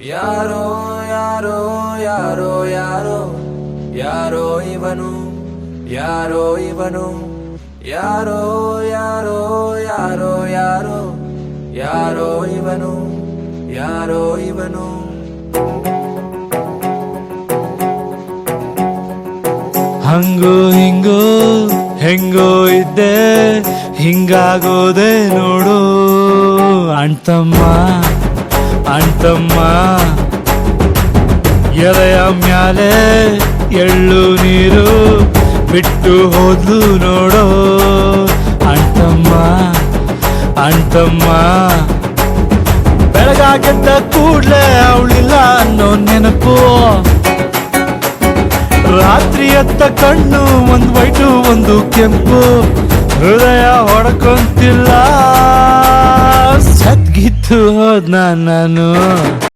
ಯಾರೋ ಯಾರೋ ಯಾರೋ ಯಾರೋ ಯಾರೋ ಇವನು ಯಾರೋ ಇವನು, ಯಾರೋ ಯಾರೋ ಯಾರೋ ಯಾರೋ ಯಾರೋ ಇವನು ಯಾರೋ ಇವನು. ಹಂಗೋ, ಹಿಂಗೋ, ಹೆಂಗೋ ಇದ್ದೆ, ಹಿಂಗಾಗೋದೆ ನೋಡು ಅಣ್ತಮ್ಮ ಅಣ್ತಮ್ಮ ಎಲೆಯ ಮ್ಯಾಲೆ ಎಳ್ಳು ನೀರು ಬಿಟ್ಟು ಹೋದ್ಲು ನೋಡೋ ಅಣ್ತಮ್ಮ ಅಣ್ತಮ್ಮ ಬೆಳಗಾಗಿದ್ದ ಕೂಡ್ಲೆ ಅವಳಿಲ್ಲ ಅನ್ನೋ ನೆನಪು. ರಾತ್ರಿ ಎತ್ತ ಕಣ್ಣು ಒಂದು ವೈಟು, ಒಂದು ಕೆಂಪು. ಹೃದಯ ಹೊಡ್ಕೊಂತಿಲ್ಲ. ಸದ್ಗಿತ್ತು ಹೋದ್ನ ನಾನು